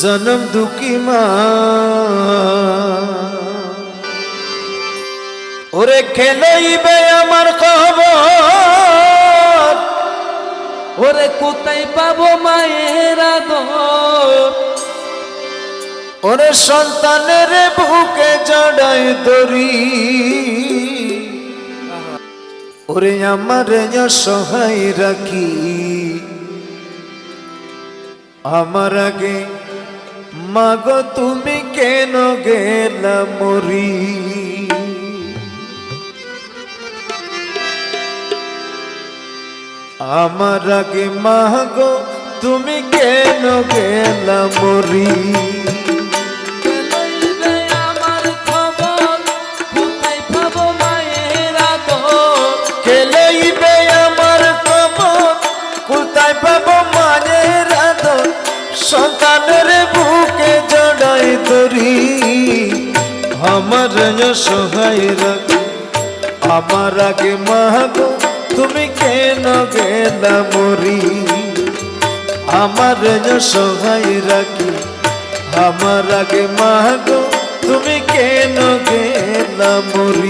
জনম দুঃখী মা। ওরে খেলেইবে আমার খবর। ওরে কোথায় পাবো মায়ের ওরে সন্তানের বুকে জড়াই দরি ওরে আমার সহায় রাখি। আমার আগে মাগো তুমি কেন গেল মরি? আমার আগে মাগো তুমি কেন গেল মরি? আমার আগে মাগো, তুমি কেন গেলা মরি? আমার সহায় রাখি আমার আগে মাগো, তুমি কেন গেলা মরি?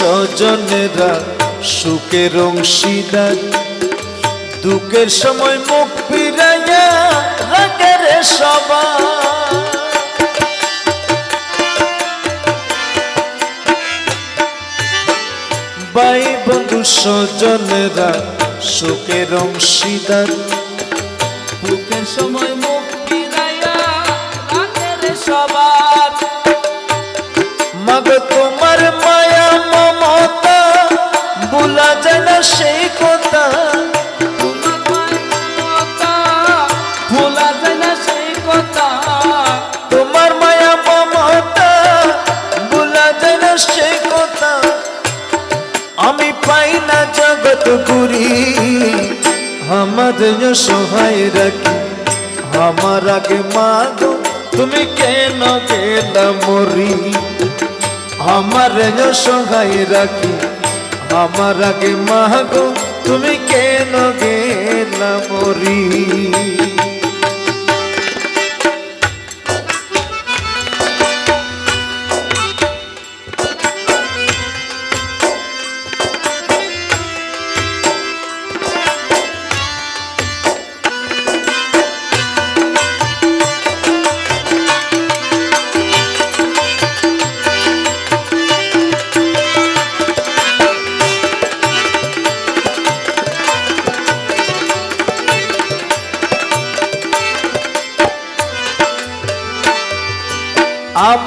স্বজনেরা সুখের অংশীদার। দুঃখের সময় মুখ ফিরাইয়া সবাই ভাই বন্ধু স্বজনেরা সুখের অংশীদার। বুকের সময় আমাদের সহায় রাখি আমার আগে মাগো তুমি কেন গেলা মরি আমার সহায় রাখি আমার আগে মাগো তুমি কেন গেলা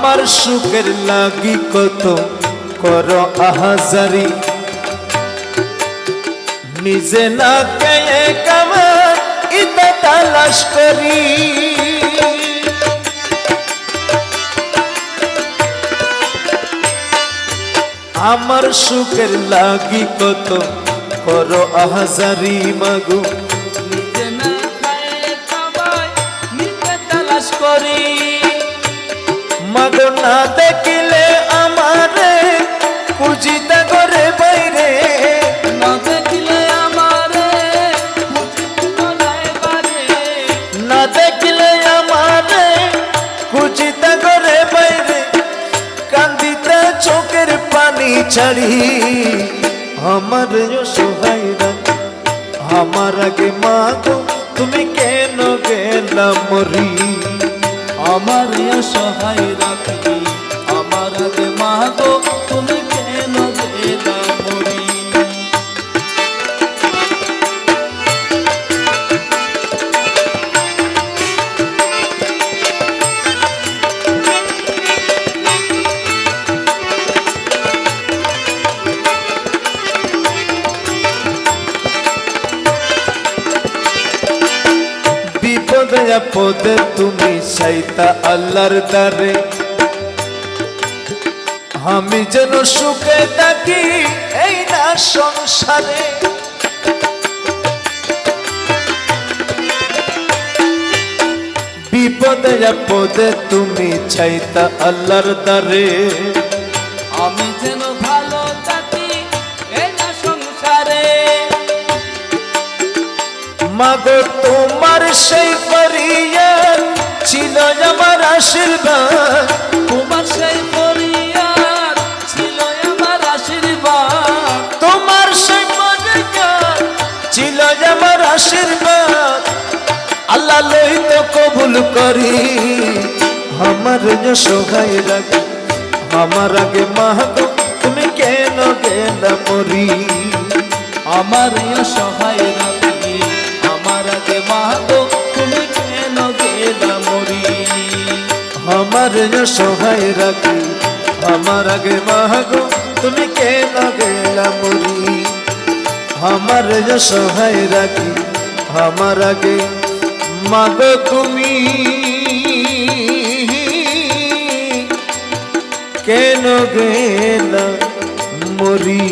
আমার সুখের লাগি কত কর আহাজারি। নিজে না কে কামার ইতা তালাশ করি। আমার সুখের লাগি কত কর আহাজারি মাগো। না দেখিলে আমারে কুজিতা করে বাইরে। না দেখিলে আমারে না দেখিলে আমারে কুজিতা করে বাইরে। কান্দিতে চোখের পানি ছাড়ি। আমার সহায় আমার আগে মাগো তুমি কেন গেলাম মরি? আমার সহায় রাখবি আমার আগে মাগো তুমি আপদে তুমি সাইতা আল্লাহর দারে আমি যেন সুখে থাকি এই না সংসারে। বিপদে আপদে তুমি চাইতা আল্লাহর দারে আমি যেন ভালো থাকি এই না সংসারে। মাগো তোমার সেই পরিয়ার ছিল আমার আশীর্বাদ। তোমার সেই পরিয়ার ছিল আমার আশীর্বাদ। তোমার সেই পরিয়ার ছিল আমার আশীর্বাদ। আল্লাহ লই তো কবুল করি আমার যে সহায় রাখি আমার আগে তুমি কেন গেলা মরি? আমার সহায় রাখি। আমার সহায় রাখি। আমার আগে মাগো তুমি কেন গেলা মরি আমার সহায় রাখি, আমার আগে মাগো তুমি কেন গেলা মরি